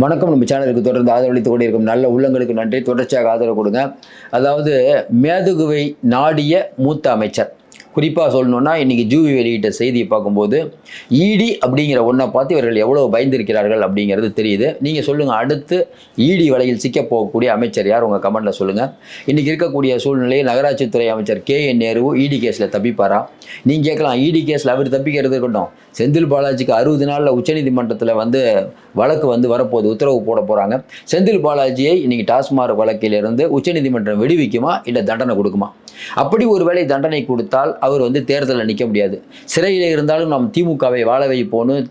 வணக்கம். நம்ம சேனலுக்கு தொடர்ந்து ஆதரவளித்து கொண்டிருக்கும் நல்ல உள்ளங்களுக்கு நன்றி. தொடர்ச்சியாக ஆதரவு கொடுங்க. அதாவது மேதுகுவை நாடிய மூத்த அமைச்சர். குறிப்பாக சொல்லணுன்னா இன்றைக்கி ஜூவி வெளியிட்ட செய்தியை பார்க்கும்போது ஈடி அப்படிங்கிற ஒன்றை பார்த்து இவர்கள் எவ்வளோ பயந்திருக்கிறார்கள் அப்படிங்கிறது தெரியுது. நீங்கள் சொல்லுங்கள் அடுத்து இடி வலையில் சிக்க போகக்கூடிய அமைச்சர் யார்? உங்கள் கமெண்ட்டில் சொல்லுங்கள் இன்றைக்கி இருக்கக்கூடிய சூழ்நிலையில் நகராட்சித்துறை அமைச்சர் கே என் நேரு இடி கேஸில் தப்பிப்பாரா? நீங்கள் கேட்கலாம் இடி கேஸில் அவர் தப்பிக்கிறது இருக்கட்டும். செந்தில் பாலாஜிக்கு அறுபது நாளில் உச்சநீதிமன்றத்தில் வந்து வழக்கு வந்து வரப்போகுது உத்தரவு போட போகிறாங்க செந்தில் பாலாஜியை இன்றைக்கி டாஸ்மாக் வழக்கிலிருந்து உச்சநீதிமன்றம் விடுவிக்குமா இல்லை தண்டனை கொடுக்குமா? அப்படி ஒருவேளை தண்டனை கொடுத்தால் அவர் வந்து தேர்தலில் நிற்க முடியாது. சிறையில் இருந்தாலும் நாம் திமுகவை வாழ வைப்போன்னு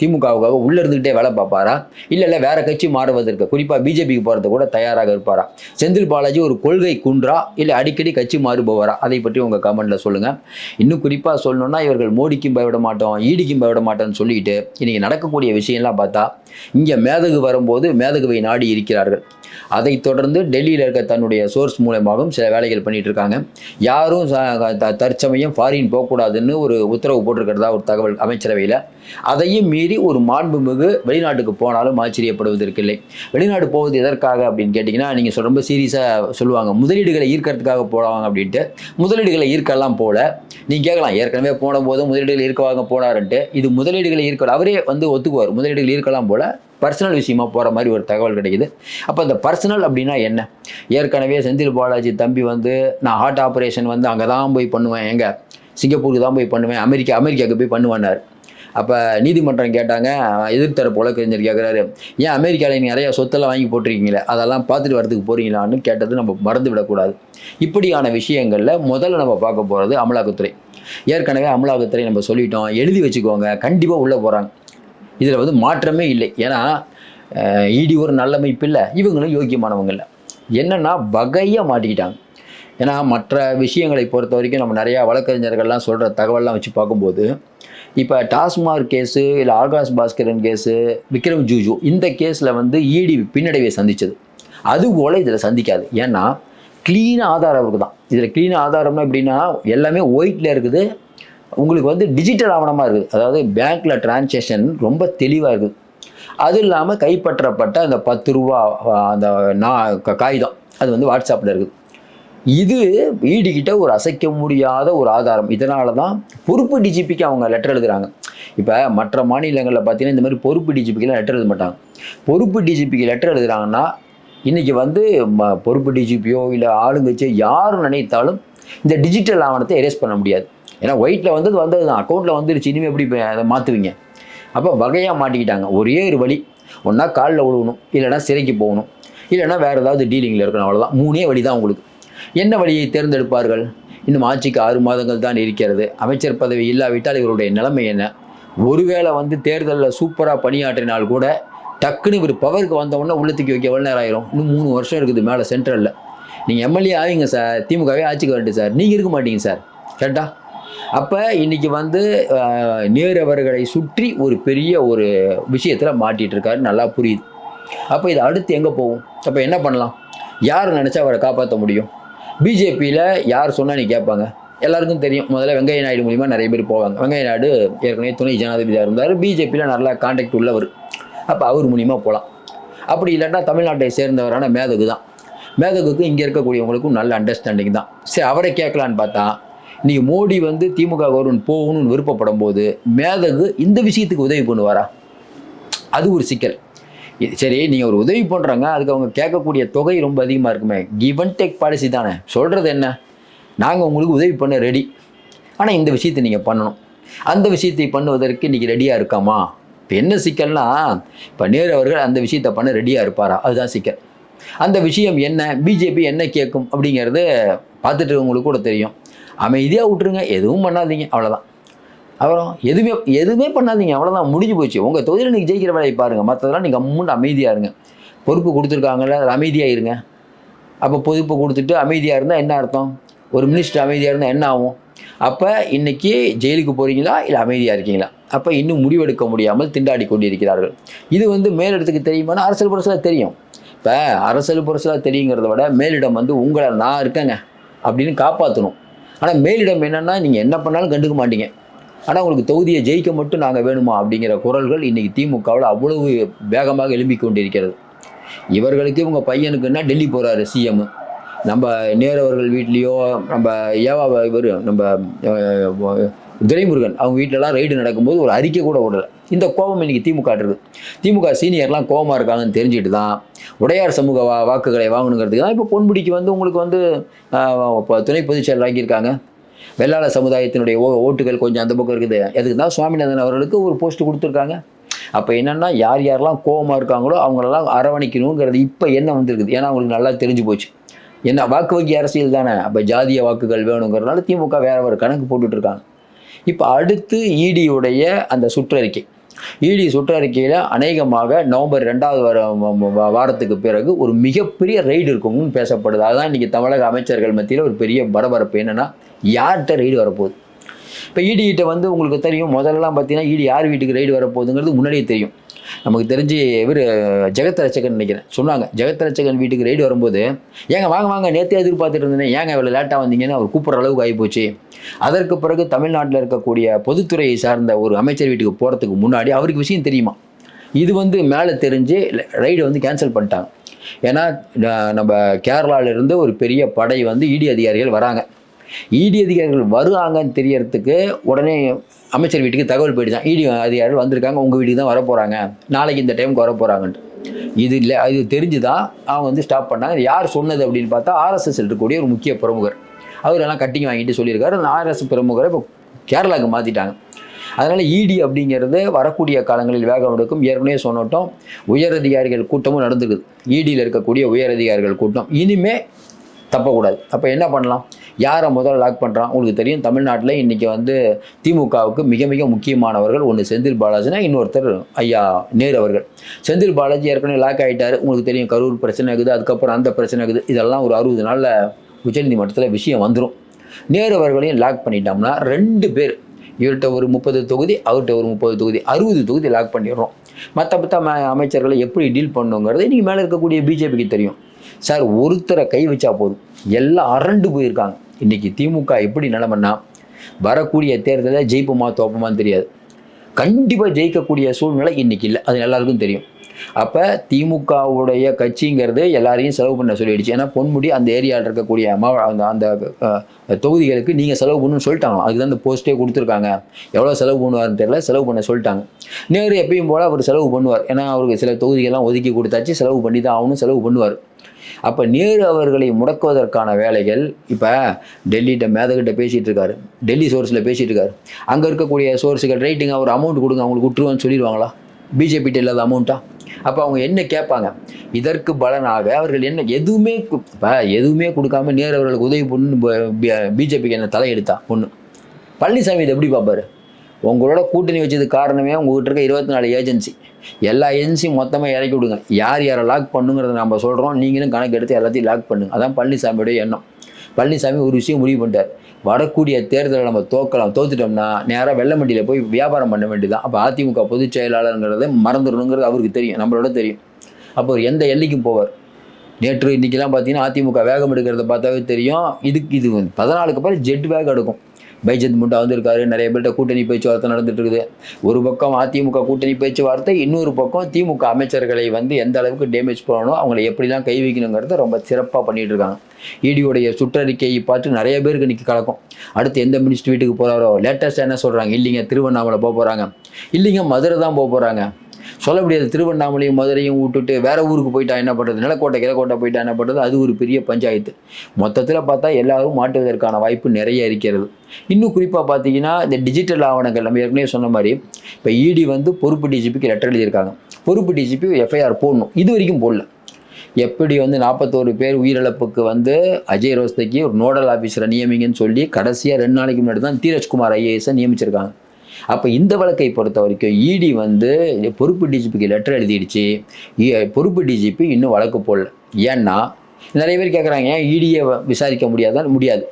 திமுகவுக்காக உள்ளே இருந்துக்கிட்டே வேலை பார்ப்பாரா? இல்லை இல்லை வேற கட்சி மாறுவதற்கு குறிப்பாக பிஜேபிக்கு போகிறது கூட தயாராக இருப்பாரா? செந்தில் பாலாஜி ஒரு கொள்கை குன்றா? இல்லை அடிக்கடி கட்சி மாறுபவரா? அதை பற்றி உங்கள் கமெண்ட்டில் சொல்லுங்கள் இன்னும் குறிப்பாக சொல்லணும்னா இவர்கள் மோடிக்கும் பயவிட மாட்டோம் ஈடிக்கும் பயவிட மாட்டோம்னு சொல்லிட்டு இன்றைக்கி நடக்கக்கூடிய விஷயம்லாம் பார்த்தா இங்கே மேதகு வரும்போது மேதகுவை நாடி இருக்கிறார்கள். அதைத் தொடர்ந்து டெல்லியில் இருக்க தன்னுடைய சோர்ஸ் மூலமாகவும் சில வேலைகள் பண்ணிகிட்டு இருக்காங்க. யாரும் த- தற்சமயம் ஃபாரின் போகக்கூடாதுன்னு ஒரு உத்தரவு போட்டிருக்கிறதா ஒரு தகவல் அமைச்சரவையில். அதையும் மீறி ஒரு மாண்புமிகு வெளிநாட்டுக்கு போனாலும் ஆச்சரியப்படுவதற்கு இல்லை வெளிநாடு போவது எதற்காக அப்படின்னு கேட்டிங்கன்னா நீங்கள் ரொம்ப சீரியஸாக சொல்லுவாங்க. முதலீடுகளை ஈர்க்கிறதுக்காக போடுவாங்க அப்படின்ட்டு. முதலீடுகளை ஈர்க்கலாம் போல நீங்கள் கேட்கலாம் ஏற்கனவே போன போது முதலீடுகள் இருக்கவாங்க போனாருன்ட்டு. இது முதலீடுகளை இருக்கலாம் அவரே வந்து ஒத்துக்குவார். முதலீடுகள் இருக்கலாம் போல பர்சனல் விஷயமா போகிற மாதிரி ஒரு தகவல் கிடைக்குது. அப்போ இந்த பர்சனல் அப்படின்னா என்ன? ஏற்கனவே செந்தில் பாலாஜி தம்பி வந்து நான் ஹார்ட் ஆப்ரேஷன் வந்து அங்கே தான் போய் பண்ணுவேன் எங்கே? சிங்கப்பூருக்கு தான் போய் பண்ணுவேன் அமெரிக்கா அமெரிக்காவுக்கு போய் பண்ணுவேன்னார். அப்போ நீதிமன்றம் கேட்டாங்க எதிர்த்தரப்பு வழக்கறிஞர் கேட்குறாரு ஏன் அமெரிக்காவில் நீங்கள் நிறையா சொத்தெல்லாம் வாங்கி போட்டிருக்கீங்களே அதெல்லாம் பார்த்துட்டு வரதுக்கு போகிறீங்களான்னு கேட்டது நம்ம மறந்து விடக்கூடாது. இப்படியான விஷயங்களில் முதல்ல நம்ம பார்க்க போகிறது அமலாக்கத்துறை. ஏற்கனவே அமலாக்கத்துறை நம்ம சொல்லிட்டோம் எழுதி வச்சுக்கோங்க கண்டிப்பாக உள்ளே போகிறாங்க இதில் வந்து மாற்றமே இல்லை. ஏன்னா இடி ஒரு நல்லமைப்பு இல்லை இவங்களும் யோக்கியமானவங்க இல்லை. என்னென்னா வகையாக மாட்டிக்கிட்டாங்க. ஏன்னா மற்ற விஷயங்களை பொறுத்த வரைக்கும் நம்ம நிறையா வழக்கறிஞர்கள்லாம் சொல்கிற தகவல்லாம் வச்சு பார்க்கும்போது இப்போ டாஸ்மாக் கேஸு இல்லை ஆகாஷ் பாஸ்கரன் கேஸு விக்ரம் ஜூஜு இந்த கேஸில் வந்து இடி பின்னடைவை சந்தித்தது அதுபோல் இதில் சந்திக்காது. ஏன்னா க்ளீன் ஆதாரம் இருக்குது தான் இதில் க்ளீன் ஆதாரம்னா எப்படின்னா எல்லாமே ஒயிட்டில் இருக்குது. உங்களுக்கு வந்து டிஜிட்டல் ஆவணமாக இருக்குது. அதாவது பேங்க்கில் டிரான்சேக்ஷன் ரொம்ப தெளிவாக இருக்குது. அது இல்லாமல் கைப்பற்றப்பட்ட அந்த பத்து ரூபா அந்த நா க- காகிதம் அது வந்து வாட்ஸ்அப்பில் இருக்குது. இது ஈடுகிட்ட ஒரு அசைக்க முடியாத ஒரு ஆதாரம். இதனால தான் பொறுப்பு டிஜிபிக்கு அவங்க லெட்டர் எழுதுறாங்க. இப்போ மற்ற மாநிலங்களில் பார்த்தீங்கன்னா இந்த மாதிரி பொறுப்பு டிஜிபிக்கெலாம் லெட்டர் எழுத மாட்டாங்க. பொறுப்பு டிஜிபிக்கு லெட்டர் எழுதுறாங்கன்னா இன்றைக்கி வந்து ம- பொறுப்பு டிஜிபியோ இல்லை ஆளுங்கட்சியோ யார் நினைத்தாலும் இந்த டிஜிட்டல் ஆவணத்தை எரேஸ் பண்ண முடியாது. ஏன்னா ஒயிட்டில் வந்தது வந்தது தான் அக்கௌண்ட்டில் வந்துருச்சு. இனிமேல் எப்படி இப்போ அதை மாற்றுவீங்க அப்போ வகையாக மாட்டிக்கிட்டாங்க. ஒரே ஒரு வழி. ஒன்றா காலில் விழுகணும் இல்லைன்னா சிறைக்கு போகணும். இல்லைன்னா வேறு ஏதாவது டீலிங்கில் இருக்கணும். அவ்வளோதான் மூணே வழி தான் உங்களுக்கு. என்ன வழியை தேர்ந்தெடுப்பார்கள்? இன்னும் ஆட்சிக்கு ஆறு மாதங்கள் தான் இருக்கிறது. அமைச்சர் பதவி இல்லாவிட்டால் இவருடைய நிலைமை என்ன? ஒருவேளை வந்து தேர்தலில் சூப்பராக பணியாற்றினால் கூட டக்குன்னு இவர் பவருக்கு வந்தவுடனே உள்ளத்துக்கு வைக்க எவ்வளோ நேரம் ஆயிரும். இன்னும் மூணு வருஷம் இருக்குது மேலே சென்ட்ரலில் நீங்கள் எம்எல்ஏ ஆவீங்க சார் திமுகவே ஆட்சிக்கு வரட்டும் சார் நீங்கள் இருக்க மாட்டீங்க சார் கரெக்டா அப்போ இன்றைக்கி வந்து நேரு அவர்களை சுற்றி ஒரு பெரிய ஒரு விஷயத்தில் மாட்டிட்டு இருக்காரு நல்லா புரியுது. அப்போ இது அடுத்து எங்கே போகும்? அப்போ என்ன பண்ணலாம்? யார் நினச்சா அவரை காப்பாற்ற முடியும்? பிஜேபியில் யார் சொன்னால் நீ கேட்பாங்க? எல்லாருக்கும் தெரியும். முதல்ல வெங்கைய நாயுடு மூலிமா நிறைய பேர் போவாங்க. வெங்கைய நாயுடு ஏற்கனவே துணை ஜனாதிபதியாக இருந்தார். பிஜேபியில் நல்லா கான்டாக்ட் உள்ளவர். அப்போ அவர் மூலிமா போகலாம் அப்படி இல்லைன்னா தமிழ்நாட்டை சேர்ந்தவரான மேதகு தான். மேதகுக்கு இங்கே இருக்கக்கூடியவங்களுக்கும் நல்ல அண்டர்ஸ்டாண்டிங் தான். சரி அவரை கேட்கலான்னு பார்த்தா நீ மோடி வந்து திமுக கவர்மெண்ட் போகணும்னு விருப்பப்படும் போது மேதகு இந்த விஷயத்துக்கு உதவி பண்ணுவாரா? அது ஒரு சிக்கல். சரி நீங்கள் ஒரு உதவி பண்ணுறாங்க அதுக்கு அவங்க கேட்கக்கூடிய தொகை ரொம்ப அதிகமாக இருக்குமே. கிவ் அண்ட் டேக் பாலிசி தானே. சொல்கிறது என்ன? நாங்கள் உங்களுக்கு உதவி பண்ண ரெடி ஆனால் இந்த விஷயத்தை நீங்கள் பண்ணணும். அந்த விஷயத்தை பண்ணுவதற்கு இன்றைக்கி ரெடியாக இருக்காமா? இப்போ என்ன சிக்கல்னா இப்போ நேரு அவர்கள் அந்த விஷயத்தை பண்ண ரெடியாக இருப்பாரா? அதுதான் சிக்கல். அந்த விஷயம் என்ன? பிஜேபி என்ன கேட்கும் அப்படிங்கிறது பார்த்துட்டு உங்களுக்கு கூட தெரியும். அமைதியாக விட்டுருங்க. எதுவும் பண்ணாதீங்க. அவ்வளோதான் அப்புறம் எதுவுமே எதுவுமே பண்ணாதீங்க. அவ்வளோதான் முடிஞ்சு போச்சு. உங்கள் தொகுதியில் நீங்கள் ஜெயிக்கிற வேலையை பாருங்கள் மற்றதெல்லாம் நீங்கள் அம்முண்டு அமைதியாக இருங்க. பொறுப்பு கொடுத்துருக்காங்கல்ல அது அமைதியாக இருங்க. அப்போ பொறுப்பு கொடுத்துட்டு அமைதியாக இருந்தால் என்ன அர்த்தம்? ஒரு மினிஸ்டர் அமைதியாக இருந்தால் என்ன ஆகும்? அப்போ இன்னைக்கு ஜெயிலுக்கு போகிறீங்களா இல்லை அமைதியாக இருக்கீங்களா? அப்போ இன்னும் முடிவெடுக்க முடியாமல் திண்டாடி கொண்டிருக்கிறார்கள். இது வந்து மேலிடத்துக்கு தெரியுமானா அரசியல் புரட்சியில் தெரியும். இப்போ அரசியல் புரட்சியில் தெரியுங்கிறத விட மேலிடம் வந்து உங்களை நான் இருக்கேங்க அப்படின்னு காப்பாற்றணும் ஆனால் மேலிடம் என்னென்னா நீங்கள் என்ன பண்ணாலும் கண்டுக்க மாட்டீங்க. ஆனால் உங்களுக்கு தொகுதியை ஜெயிக்க மட்டும் நாங்கள் வேணுமா அப்படிங்கிற குரல்கள் இன்றைக்கி திமுகவில் அவ்வளவு வேகமாக எழும்பி கொண்டிருக்கிறது. இவர்களுக்கு இவங்க பையனுக்குன்னா டெல்லி போகிறாரு சிஎம் நம்ம நேரவர்கள் வீட்லேயோ நம்ம ஏவா இவர் நம்ம துரைமுருகன் அவங்க வீட்டிலலாம் ரைடு நடக்கும்போது ஒரு அறிக்கை கூட விடலை இந்த கோபம் இன்றைக்கி திமுக இருக்குது திமுக சீனியர்லாம் கோபமாக இருக்காங்கன்னு தெரிஞ்சுட்டு தான் உடையார் சமூக வா வாக்குகளை வாங்கணுங்கிறதுக்கு தான் இப்போ பொன்முடிக்கு வந்து உங்களுக்கு வந்து இப்போ துணை பொதுச் செயலர் ஆக்கியிருக்காங்க. வெள்ளாள சமுதாயத்தினுடைய ஓ ஓட்டுகள் கொஞ்சம் அந்த பக்கம் இருக்குது. அதுக்கு தான் சுவாமிநாதன் அவர்களுக்கு ஒரு போஸ்ட் கொடுத்துருக்காங்க. அப்போ என்னென்னா யார் யாரெல்லாம் கோபமாக இருக்காங்களோ அவங்களெல்லாம் அரவணைக்கணுங்கிறது இப்போ என்ன வந்திருக்குது? ஏன்னா அவங்களுக்கு நல்லா தெரிஞ்சு போச்சு. என்ன வாக்கு வங்கி அரசியல் தானே? அப்போ ஜாதிய வாக்குகள் வேணுங்கிறதுனால திமுக வேற ஒரு கணக்கு போட்டுட்டு இருக்காங்க. இப்போ அடுத்து இடியுடைய அந்த சுற்றறிக்கை. இடி சுற்றறிக்கையில் அநேகமாக நவம்பர் ரெண்டாவது வார வாரத்துக்கு பிறகு ஒரு மிகப்பெரிய ரெய்டு இருக்கும்னு பேசப்படுது. அதுதான் இன்றைக்கி தமிழக அமைச்சர்கள் மத்தியில் ஒரு பெரிய பரபரப்பு. என்னென்னா யார்கிட்ட ரெய்டு வரப்போகுது? இப்போ இடிகிட்ட வந்து உங்களுக்கு தெரியும். முதல்லலாம் பார்த்தீங்கன்னா இடி யார் வீட்டுக்கு ரைடு வரப்போகுதுங்கிறது முன்னாடியே தெரியும். நமக்கு தெரிஞ்சு இவர் ஜெகத் ரச்சகன் நினைக்கிறேன். சொன்னாங்க ஜெகத் ரச்சகன் வீட்டுக்கு ரைடு வரும்போது ஏங்க வாங்க வாங்க நேற்றே எதிர்பார்த்துட்டு இருந்தேன் ஏங்க இவ்வளோ லேட்டாக வந்தீங்கன்னு அவர் கூப்பிட்ற அளவுக்கு ஆகிப்போச்சு. அதற்கு பிறகு தமிழ்நாட்டில் இருக்கக்கூடிய பொதுத்துறையை சார்ந்த ஒரு அமைச்சர் வீட்டுக்கு போகிறதுக்கு முன்னாடி அவருக்கு விஷயம் தெரியுமா? இது வந்து மேலே தெரிஞ்சு ரைடு வந்து கேன்சல் பண்ணிட்டாங்க. ஏன்னா நம்ம கேரளாவிலேருந்து இருந்து ஒரு பெரிய படை வந்து இடி அதிகாரிகள் வராங்க. இடி அதிகாரிகள் வருவாங்கன்னு தெரியறதுக்கு உடனே அமைச்சர் வீட்டுக்கு தகவல் போயிடுச்சான் இடி அதிகாரிகள் வந்திருக்காங்க. உங்கள் வீட்டுக்கு தான் வரப்போகிறாங்க நாளைக்கு இந்த டைமுக்கு வரப்போகிறாங்கன்ட்டு இது இல்லை இது தெரிஞ்சு தான் அவங்க வந்து ஸ்டாப் பண்ணாங்க. யார் சொன்னது அப்படின்னு பார்த்தா ஆர்எஸ்எஸ் இருக்கக்கூடிய ஒரு முக்கிய பிரமுகர். அவர் எல்லாம் கட்டிங் வாங்கிட்டு சொல்லியிருக்காரு. அந்த ஆர்எஸ் பிரமுகரை இப்போ கேரளாவுக்கு மாற்றிட்டாங்க அதனால் இடி அப்படிங்கிறது வரக்கூடிய காலங்களில் வேகம் எடுக்கும். ஏற்கனவே சொன்னோட்டோம் உயரதிகாரிகள் கூட்டமும் நடந்துக்குது இடியில் இருக்கக்கூடிய உயரதிகாரிகள் கூட்டம். இனிமே தப்பக்கூடாது. அப்போ என்ன பண்ணலாம்? யாரை முதல்ல லாக் பண்ணுறான் உங்களுக்கு தெரியும் தமிழ்நாட்டில் இன்றைக்கி வந்து திமுகவுக்கு மிக மிக முக்கியமானவர்கள் ஒன்று செந்தில் பாலாஜினா இன்னொருத்தர் ஐயா நேரு அவர்கள். செந்தில் பாலாஜி ஏற்கனவே லாக் ஆகிட்டார் உங்களுக்கு தெரியும் கரூர் பிரச்சனை இருக்குது அதுக்கப்புறம் அந்த பிரச்சனை இருக்குது. இதெல்லாம் ஒரு அறுபது நாளில் உச்சநீதிமன்றத்தில் விஷயம் வந்துடும் நேரு அவர்களையும் லாக் பண்ணிட்டோம்னா ரெண்டு பேர் இவர்கிட்ட ஒரு முப்பது தொகுதி அவர்கிட்ட ஒரு முப்பது தொகுதி அறுபது தொகுதி லாக் பண்ணிடுறோம். மற்ற மற்ற ம- அமைச்சர்களை எப்படி டீல் பண்ணுங்கிறது இன்றைக்கி மேலே இருக்கக்கூடிய பிஜேபிக்கு தெரியும். சார் ஒருத்தரை கை வச்சா போதும். எல்லாம் அரண்டு போயிருக்காங்க. இன்றைக்கி திமுக எப்படி நிலமன்னா வரக்கூடிய தேர்தலில் ஜெயிப்போமா தோப்போமான்னு தெரியாது. கண்டிப்பாக ஜெயிக்கக்கூடிய சூழ்நிலை இன்றைக்கி இல்லை. அது எல்லாருக்கும் தெரியும். அப்போ திமுகவுடைய கட்சிங்கிறது எல்லாரையும் செலவு பண்ண சொல்லிடுச்சு. ஏன்னா பொன்முடி அந்த ஏரியாவில் இருக்கக்கூடிய மாவ அந்த அந்த தொகுதிகளுக்கு நீங்கள் செலவு பண்ணணும்னு சொல்லிட்டாங்களாம். அதுக்கு தான் அந்த போஸ்ட்டே கொடுத்துருக்காங்க. எவ்வளோ செலவு பண்ணுவார்னு தெரியல செலவு பண்ண சொல்லிட்டாங்க. நேரு எப்பயும் போல் அவர் செலவு பண்ணுவார். ஏன்னா அவருக்கு சில தொகுதிகள்லாம் ஒதுக்கி கொடுத்தாச்சு செலவு பண்ணி தான் ஆகணும் செலவு பண்ணுவார். அப்போ நேரு அவர்களை முடக்குவதற்கான வேலைகள் இப்போ டெல்லிகிட்ட மேதகிட்ட பேசிகிட்டு இருக்காரு. டெல்லி சோர்ஸில் பேசிகிட்டு இருக்காரு. அங்கே இருக்கக்கூடிய சோர்ஸுகள் ரைட்டிங் அவர் அமௌண்ட் கொடுங்க அவங்களுக்கு விட்டுருவான்னு சொல்லிடுவாங்களா? பிஜேபி இல்லாத அமௌண்ட்டா அப்போ அவங்க என்ன கேட்பாங்க? இதற்கு பலனாக அவர்கள் என்ன எதுவுமே இப்போ எதுவுமே கொடுக்காம நேர் அவர்களுக்கு உதவி பண்ணு பிஜேபிக்கு என்ன தலையெடுத்தா? ஒன்று பழனிசாமி இதை எப்படி பார்ப்பாரு? உங்களோட கூட்டணி வச்சது காரணமே உங்ககிட்ட இருக்க இருபத்தி நாலு ஏஜென்சி. எல்லா ஏஜென்சியும் மொத்தமாக இறக்கி விடுங்க. யார் யாரை லாக் பண்ணுங்கிறத நம்ம சொல்கிறோம் நீங்களும் கணக்கு எடுத்து எல்லாத்தையும் லாக் பண்ணுங்க. அதான் பழனிசாமியோடைய எண்ணம். பழனிசாமி ஒரு விஷயம் முடிவு பண்ணிட்டார். வரக்கூடிய தேர்தலில் நம்ம தோக்கலாம் தோத்துட்டோம்னா நேராக வெள்ளமண்டியில் போய் வியாபாரம் பண்ண வேண்டியதான் அப்போ அதிமுக பொதுச் செயலாளருங்கிறத மறந்துடணுங்கிறது அவருக்கு தெரியும் நம்மளோட தெரியும். அப்போ எந்த எல்லைக்கும் போவார்? நேற்று இன்றைக்கெல்லாம் பார்த்தீங்கன்னா அதிமுக வேகம் எடுக்கிறத பார்த்தாவே தெரியும். இதுக்கு இது வந்து பதினாலுக்கு அப்புறம் ஜெட் வேகம் எடுக்கும். பைஜந்த் முண்டா வந்திருக்காரு. நிறைய பேர்கிட்ட கூட்டணி பேச்சுவார்த்தை நடந்துட்டு இருக்குது ஒரு பக்கம் அதிமுக கூட்டணி பேச்சுவார்த்தை இன்னொரு பக்கம் திமுக அமைச்சர்களை வந்து எந்த அளவுக்கு டேமேஜ் பண்ணணும் அவங்களை எப்படிலாம் கை வைக்கணுங்கிறத ரொம்ப சிறப்பாக பண்ணிட்டு இருக்காங்க இடியோடைய சுற்றறிக்கையை பார்த்து நிறைய பேருக்கு இன்னைக்கு கலக்கும். அடுத்து எந்த மினிஸ்டர் வீட்டுக்கு போகிறாரோ லேட்டஸ்ட்டாக என்ன சொல்கிறாங்க இல்லைங்க திருவண்ணாமலை போக போகிறாங்க இல்லைங்க மதுரை தான் போக போகிறாங்க சொல்ல முடியாது திருவண்ணாமலையும் மதுரையும் விட்டுட்டு வேற ஊருக்கு போயிட்டா என்ன பண்ணுறது நிலக்கோட்டை கிழக்கோட்டை போயிட்டா என்ன பண்ணுறது அது ஒரு பெரிய பஞ்சாயத்து. மொத்தத்தில் பார்த்தா எல்லாரும் மாட்டுவதற்கான வாய்ப்பு நிறைய இருக்கிறது. இன்னும் குறிப்பாக பார்த்தீங்கன்னா இந்த டிஜிட்டல் ஆவணங்கள் நம்ம ஏற்கனவே சொன்ன மாதிரி இப்போ இடி வந்து பொறுப்பு டிஜிபிக்கு லெட்டர் எழுதியிருக்காங்க. பொறுப்பு டிஜிபி எஃப்ஐஆர் போடணும். இது வரைக்கும் போடல. எப்படி வந்து நாற்பத்தோரு பேர் உயிரிழப்புக்கு வந்து அஜய் ரோஸ்தைக்கு ஒரு நோடல் ஆஃபீஸரை நியமிங்கன்னு சொல்லி கடைசியாக ரெண்டு நாளைக்கு முன்னாடி தான் தீரஜ்குமார் ஐஏஎஸை நியமிச்சிருக்காங்க. அப்போ இந்த வழக்கை பொறுத்த வரைக்கும் இடி வந்து பொறுப்பு டிஜிபிக்கு லெட்டர் எழுதிடுச்சு. இ- பொறுப்பு டிஜிபி இன்னும் வழக்கு போடல. ஏன்னா நிறைய பேர் கேட்குறாங்க ஏன் இடியை விசாரிக்க முடியாதான் முடியாது.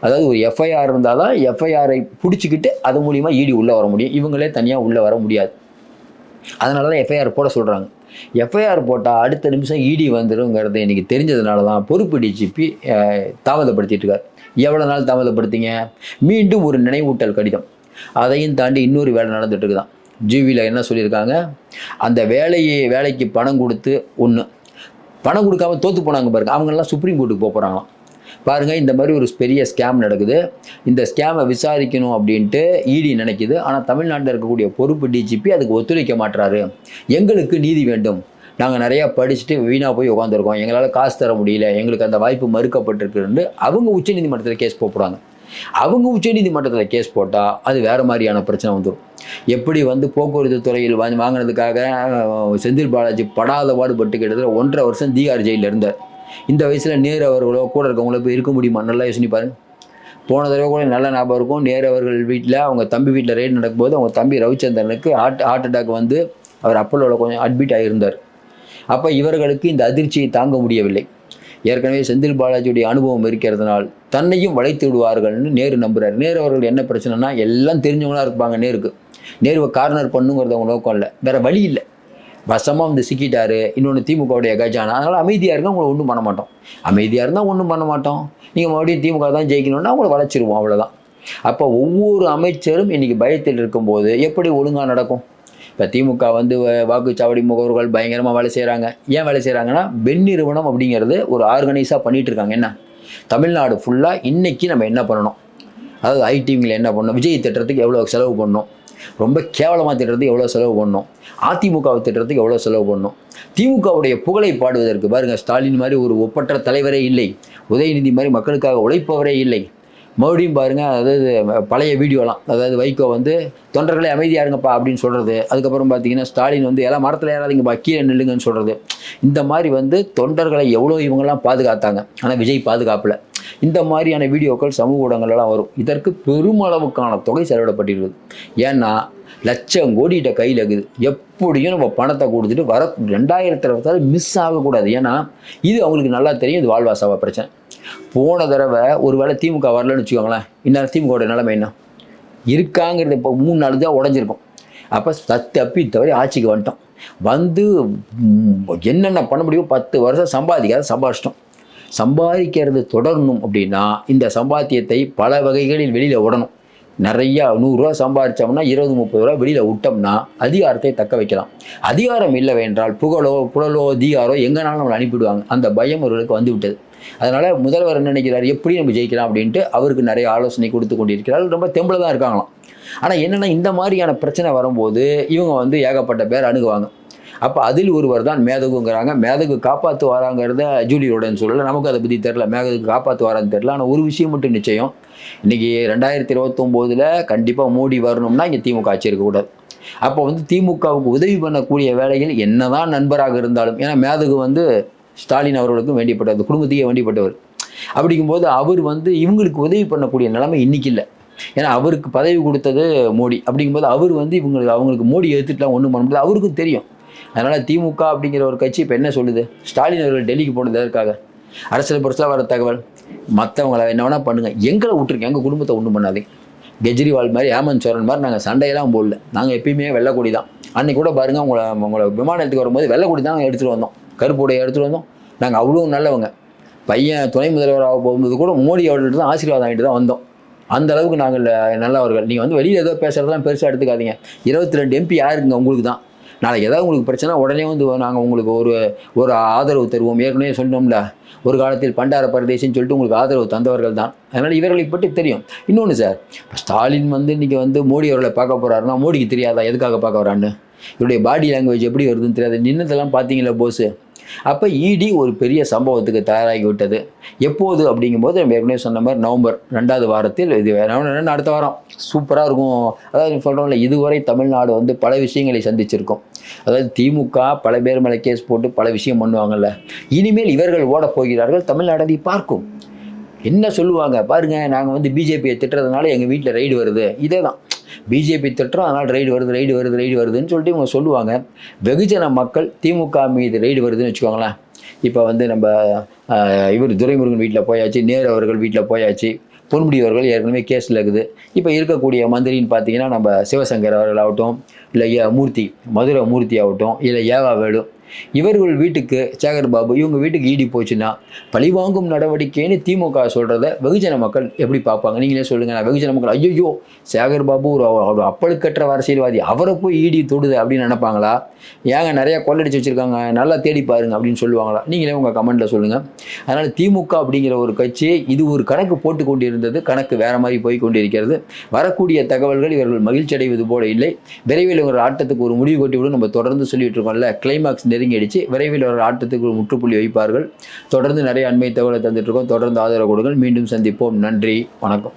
அதாவது ஒரு எஃப்ஐஆர் இருந்தால் தான் எஃப்ஐஆரை பிடிச்சிக்கிட்டு அது மூலிமா இடி உள்ளே வர முடியும். இவங்களே தனியாக உள்ளே வர முடியாது. அதனால தான் எஃப்ஐஆர் போட சொல்கிறாங்க எஃப்ஐஆர் போட்டால் அடுத்த நிமிஷம் இடி வந்துருங்கிறது எனக்கு தெரிஞ்சதுனால தான் பொறுப்பு டிஜிபி தாமதப்படுத்திட்டு இருக்கார். எவ்வளோ நாள் தாமதப்படுத்திங்க? மீண்டும் ஒரு நினைவூட்டல் கடிதம். அதையும் தாண்டி இன்னொரு வேலை நடந்துட்டு இருக்குதான் ஜிவியில் என்ன சொல்லியிருக்காங்க? அந்த வேலையை வேலைக்கு பணம் கொடுத்து ஒன்று பணம் கொடுக்காம தோற்று போனாங்க பாருங்க. அவங்கெல்லாம் சுப்ரீம் கோர்ட்டுக்கு போக போகிறாங்களாம் பாருங்கள் இந்த மாதிரி ஒரு பெரிய ஸ்கேம் நடக்குது. இந்த ஸ்கேமை விசாரிக்கணும் அப்படின்ட்டு இடி நினைக்குது. ஆனால் தமிழ்நாட்டில் இருக்கக்கூடிய பொறுப்பு டிஜிபி அதுக்கு ஒத்துழைக்க மாட்டுறாரு எங்களுக்கு நீதி வேண்டும். நாங்கள் நிறையா படிச்சுட்டு வீணாக போய் உட்காந்துருக்கோம் எங்களால் காசு தர முடியல. எங்களுக்கு அந்த வாய்ப்பு மறுக்கப்பட்டிருக்குன்னு அவங்க உச்சநீதிமன்றத்தில் கேஸ் போடுறாங்க அவங்க உச்சநீதிமன்றத்தில் கேஸ் போட்டால் அது வேறு மாதிரியான பிரச்சனை வந்துடும் எப்படி வந்து போக்குவரத்து துறையில் வாங்கி வாங்கினதுக்காக செந்தில் பாலாஜி படாத பாடுபட்டு கிட்டத்தட்ட ஒன்றரை வருஷம் தீகார் ஜெயிலில் இருந்தார். இந்த வயசில் நேரு அவர்களோ கூட இருக்கவங்களோ போய் இருக்க முடியுமா? நல்லா யோசனை பாருங்க. போன தடவை கூட நல்ல ஞாபகம் இருக்கும். நேரு அவர்கள் வீட்டில் அவங்க தம்பி வீட்டில் ரெய்டு நடக்கும்போது அவங்க தம்பி ரவிச்சந்திரனுக்கு ஹார்ட் ஹார்ட் அட்டாக் வந்து அவர் அப்பல்லோவில் கொஞ்சம் அட்மிட் ஆகியிருந்தார் அப்போ இவர்களுக்கு இந்த அதிர்ச்சியை தாங்க முடியவில்லை. ஏற்கனவே செந்தில் பாலாஜியுடைய அனுபவம் இருக்கிறதுனால் தன்னையும் வளைத்து விடுவார்கள்னு நேரு நம்புகிறார் நேரு அவர்கள் என்ன பிரச்சனைனா எல்லாம் தெரிஞ்சவங்களா இருப்பாங்க நேருக்கு. நேருவை கார்னர் பண்ணுங்கிறது அவங்க நோக்கம் இல்லை. வேற வழி இல்லை. வசமாக வந்து சிக்கிட்டாரு. இன்னொன்று திமுகவுடைய கஜானா. அதனால் அமைதியாக இருந்தால் உங்களை ஒன்றும் பண்ண மாட்டோம். அமைதியாக இருந்தால் ஒன்றும் பண்ண மாட்டோம். நீங்கள் மறுபடியும் திமுக தான் ஜெயிக்கணும்னா அவங்கள வளைச்சிருவோம் அவ்வளோதான் அப்போ ஒவ்வொரு அமைச்சரும் இன்னைக்கு பயத்தில் இருக்கும்போது எப்படி ஒழுங்காக நடக்கும்? இப்போ திமுக வந்து வாக்குச்சாவடி முகவர்கள் பயங்கரமாக வேலை செய்கிறாங்க ஏன் வேலை செய்கிறாங்கன்னா பெண் நிறுவனம் அப்படிங்கிறது ஒரு ஆர்கனைஸாக பண்ணிட்டு இருக்காங்க. என்ன? தமிழ்நாடு ஃபுல்லாக இன்னைக்கு நம்ம என்ன பண்ணணும்? அதாவது ஐடிவியில் என்ன பண்ணணும்? விஜய் திட்டத்துக்கு எவ்வளோ செலவு பண்ணணும்? ரொம்ப கேவலமாக திட்டத்துக்கு எவ்வளோ செலவு பண்ணணும்? அதிமுக திட்டத்துக்கு எவ்வளோ செலவு பண்ணணும்? திமுகவுடைய புகழை பாடுவதற்கு பாருங்கள் ஸ்டாலின் மாதிரி ஒரு ஒப்பற்ற தலைவரே இல்லை. உதயநிதி மாதிரி மக்களுக்காக உழைப்பவரே இல்லை. மறுபடியும் பாருங்க அதாவது பழைய வீடியோலாம் அதாவது வைகோ வந்து தொண்டர்களே அமைதியாக இருங்கப்பா அப்படின்னு சொல்கிறது அதுக்கப்புறம் பார்த்தீங்கன்னா ஸ்டாலின் வந்து எல்லாம் மரத்தில் ஏறாதீங்கப்பா கீழே நில்லுங்கன்னு சொல்கிறது இந்த மாதிரி வந்து தொண்டர்களை எவ்வளோ இவங்கெல்லாம் பாதுகாத்தாங்க. ஆனால் விஜய் பாதுகாப்பில். இந்த மாதிரியான வீடியோக்கள் சமூக ஊடகங்கள்லாம் வரும். இதற்கு பெருமளவுக்கான தொகை செலவிடப்பட்டிருக்குது. ஏன்னா லட்சம் கோடிகிட்ட கையில் இருக்குது. எப்படியும் நம்ம பணத்தை கொடுத்துட்டு வர ரெண்டாயிரத்தி இருபத்தாறு மிஸ் ஆகக்கூடாது. ஏன்னா இது அவங்களுக்கு நல்லா தெரியும். இது வாழ்வாசாவா பிரச்சனை. போன தடவை ஒருவேளை திமுக வரலன்னு வச்சுக்கோங்களேன் இன்னும் திமுகவோட நிலைமை என்ன? இருக்காங்கிறது இப்போ மூணு நாலு தான் உடஞ்சிருக்கும். அப்போ தத்து அப்பி தவிர ஆட்சிக்கு வந்துட்டோம். வந்து என்னென்ன பண்ண முடியுமோ பத்து வருஷம் சம்பாதிக்காத சம்பாதிச்சிட்டோம். சம்பாதிக்கிறது தொடரணும் அப்படின்னா இந்த சம்பாத்தியத்தை பல வகைகளில் வெளியில் விடணும் நிறையா நூறுரூவா சம்பாதிச்சோம்னா இருபது முப்பது ரூபா வெளியில் விட்டோம்னா அதிகாரத்தை தக்க வைக்கலாம். அதிகாரம் இல்லைவென்றால் புகழோ புழலோ அதிகாரோ எங்கேனாலும் நம்மளை அனுப்பிவிடுவாங்க. அந்த பயம் அவர்களுக்கு வந்து விட்டது அதனால் முதல்வர் என்ன நினைக்கிறார்? எப்படி நம்ம ஜெயிக்கலாம் அப்படின்ட்டு அவருக்கு நிறைய ஆலோசனை கொடுத்து கொண்டிருக்கிறார். ரொம்ப தெம்பில் தான் இருக்காங்களாம். ஆனால் என்னென்னா இந்த மாதிரியான பிரச்சனை வரும்போது இவங்க வந்து ஏகப்பட்ட பேர் அணுகுவாங்க. அப்போ அதில் ஒருவர் தான் மேதகுங்கிறாங்க. மேதகு காப்பாற்று வராங்கிறத ஜூலியோடன்னு சொல்லலை. நமக்கு அதை பற்றி தெரில மேதகு காப்பாற்று வரான்னு தெரில ஆனால் ஒரு விஷயம் மட்டும் நிச்சயம். இன்றைக்கி ரெண்டாயிரத்தி இருபத்தொம்போதில் கண்டிப்பாக மோடி வரணும்னா இங்கே திமுக ஆட்சி இருக்கக்கூடாது அப்போ வந்து திமுகவுக்கு உதவி பண்ணக்கூடிய வேலையில் என்னதான் நண்பராக இருந்தாலும் ஏன்னா மேதகு வந்து ஸ்டாலின் அவர்களுக்கும் வேண்டியப்பட்டவர் குடும்பத்தையே வேண்டியப்பட்டவர் அப்படிங்கும்போது அவர் வந்து இவங்களுக்கு உதவி பண்ணக்கூடிய நிலைமை இன்னைக்கு இல்லை. ஏன்னா அவருக்கு பதவி கொடுத்தது மோடி. அப்படிங்கும்போது அவர் வந்து இவங்களுக்கு அவங்களுக்கு மோடி எடுத்துட்டுலாம் ஒன்றும் பண்ண முடியாது. அவருக்கும் தெரியும். அதனால் திமுக அப்படிங்கிற ஒரு கட்சி இப்போ என்ன சொல்லுது? ஸ்டாலின் அவர்கள் டெல்லிக்கு போனது எதற்காக? அரசியல் புரட்சியில் வர தகவல். மற்றவங்கள என்ன வேணால் பண்ணுங்கள் எங்களை விட்டுருங்க. எங்கள் குடும்பத்தை ஒன்றும் பண்ணாதீங்க. கெஜ்ரிவால் மாதிரி ஹேமந்த் சோரன் மாதிரி நாங்கள் சண்டையெல்லாம் போடல. நாங்கள் எப்பயுமே வெள்ளக்கூடி தான் அன்றைக்கூட கூட பாருங்கள் உங்களை உங்களை விமானத்துக்கு வரும்போது வெள்ளக்கூடி தான் எடுத்துகிட்டு வந்தோம். கருப்பு உடைய எடுத்துகிட்டு வந்தோம் நாங்கள் அவ்வளோ நல்லவங்க. பையன் துணை முதல்வராக போகும்போது கூட மோடி அவர்கள்ட்ட தான் ஆசீர்வாதம் ஆகிட்டு தான் வந்தோம். அந்த அளவுக்கு நாங்கள் நல்லவர்கள். நீங்கள் வந்து வெளியில் ஏதோ பேசுகிறதெல்லாம் பெருசாக எடுத்துக்காதீங்க. இருபத்தி ரெண்டு எம்பி யாருங்க உங்களுக்கு தான் நாளைக்கு ஏதாவது உங்களுக்கு பிரச்சனை உடனே வந்து நாங்கள் உங்களுக்கு ஒரு ஒரு ஆதரவு தருவோம். ஏற்கனவே சொன்னோம்ல ஒரு காலத்தில் பண்டார பரதேசின்னு சொல்லிட்டு உங்களுக்கு ஆதரவு தந்தவர்கள் தான். அதனால் இவர்களை பற்றி தெரியும். இன்னொன்று சார் ஸ்டாலின் வந்து இன்றைக்கி வந்து மோடி அவர்களை பார்க்க போகிறாருன்னா மோடிக்கு தெரியாதா? எதுக்காக பார்க்க வரான்னு இவருடைய பாடி லாங்குவேஜ் எப்படி வருதுன்னு தெரியாது. நின்னதெல்லாம் பார்த்தீங்களா போஸு? அப்போ இடி ஒரு பெரிய சம்பவத்துக்கு தயாராகி விட்டது. எப்போது அப்படிங்கும்போது நம்ம ஏற்கனவே சொன்ன மாதிரி நவம்பர் ரெண்டாவது வாரத்தில் இது நவம்பர் அடுத்த வாரம். சூப்பராக இருக்கும். அதாவது சொல்கிறோம்ல இதுவரை தமிழ்நாடு வந்து பல விஷயங்களை சந்திச்சிருக்கோம். அதாவது திமுக பல பேர் மேலே கேஸ் போட்டு பல விஷயம் பண்ணுவாங்கல்ல. இனிமேல் இவர்கள் ஓடப் போகிறார்கள் தமிழ்நாடு அதை பார்க்கும். என்ன சொல்லுவாங்க? பாருங்கள் நாங்கள் வந்து பிஜேபியை திட்டுறதுனால எங்கள் வீட்டில் ரைடு வருது. இதே தான் பிஜேபி திட்டம் அதனால் ரைடு வருது ரைடு வருது ரைடு வருதுன்னு சொல்லிட்டு இவங்க சொல்லுவாங்க. வெகுஜன மக்கள் திமுக மீது ரைடு வருதுன்னு வச்சுக்கோங்களேன். இப்போ வந்து நம்ம இவர் துரைமுருகன் வீட்டில் போயாச்சு நேரு அவர்கள் வீட்டில் போயாச்சு பொன்முடி அவர்கள் ஏற்கனவே கேஸில் இருக்குது. இப்போ இருக்கக்கூடிய மந்திரின்னு பார்த்தீங்கன்னா நம்ம சிவசங்கர் அவர்கள் ஆகட்டும் இல்லை ஏ மூர்த்தி மதுரை மூர்த்தி ஆகட்டும் இல்லை ஏவா வேலு இவர்கள் வீட்டுக்கு சேகர் பாபு இவங்க வீட்டுக்கு ஈடி போச்சுன்னா பழிவாங்கும் நடவடிக்கைன்னு திமுக சொல்கிறத வெகுஜன மக்கள் எப்படி பார்ப்பாங்க? நீங்களே சொல்லுங்கள் நான் வெகுஜன மக்கள். ஐயோ சேகர் பாபு ஒரு ஒரு அப்பழுக்கற்ற அரசியல்வாதி. அவரை போய் ஈடி தொடுது அப்படின்னு நினைப்பாங்களா? ஏங்க நிறையா கொள்ளடிச்சு வச்சுருக்காங்க நல்லா தேடி பாருங்க அப்படின்னு சொல்லுவாங்களா? நீங்களே உங்கள் கமெண்ட்டில் சொல்லுங்கள் அதனால் திமுக அப்படிங்கிற ஒரு கட்சி இது ஒரு கணக்கு போட்டு கொண்டிருந்தது கணக்கு வேறு மாதிரி போய் கொண்டிருக்கிறது. வரக்கூடிய தகவல்கள் இவர்கள் மகிழ்ச்சி அடைவது போல இல்லை. விரைவில் ஒரு ஆட்டத்துக்கு ஒரு முடிவு கொட்டிவிடும். நம்ம தொடர்ந்து சொல்லிட்டு இருக்கோம்ல கிளைமாக்ஸ் நெருங்கிடுச்சு. விரைவில் ஒரு ஆட்டத்துக்கு முற்றுப்புள்ளி வைப்பார்கள். தொடர்ந்து நிறைய அண்மை தகவலை தந்துட்டு இருக்கோம். தொடர்ந்து ஆதரவு கொடுங்கள். மீண்டும் சந்திப்போம். நன்றி. வணக்கம்.